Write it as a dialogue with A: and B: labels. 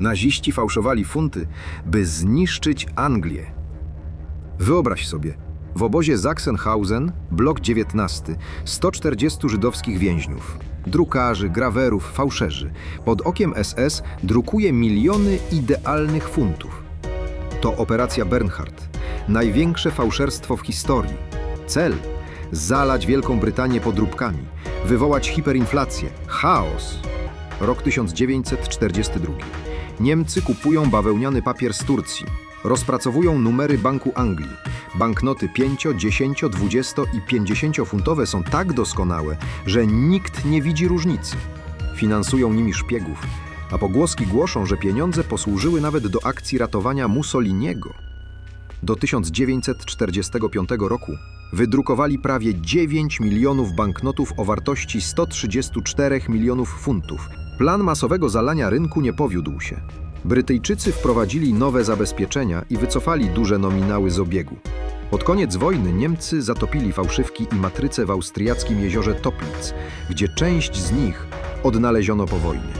A: Naziści fałszowali funty, by zniszczyć Anglię. Wyobraź sobie, w obozie Sachsenhausen, blok 19, 140 żydowskich więźniów, drukarzy, grawerów, fałszerzy, pod okiem SS drukuje miliony idealnych funtów. To operacja Bernhard, największe fałszerstwo w historii. Cel zalać Wielką Brytanię podróbkami, wywołać hiperinflację, chaos. Rok 1942. Niemcy kupują bawełniany papier z Turcji. Rozpracowują numery Banku Anglii. Banknoty 5, 10, 20 i 50 funtowe są tak doskonałe, że nikt nie widzi różnicy. Finansują nimi szpiegów, a pogłoski głoszą, że pieniądze posłużyły nawet do akcji ratowania Mussoliniego. Do 1945 roku wydrukowali prawie 9 milionów banknotów o wartości 134 milionów funtów. Plan masowego zalania rynku nie powiódł się. Brytyjczycy wprowadzili nowe zabezpieczenia i wycofali duże nominały z obiegu. Pod koniec wojny Niemcy zatopili fałszywki i matryce w austriackim jeziorze Toplitz, gdzie część z nich odnaleziono po wojnie.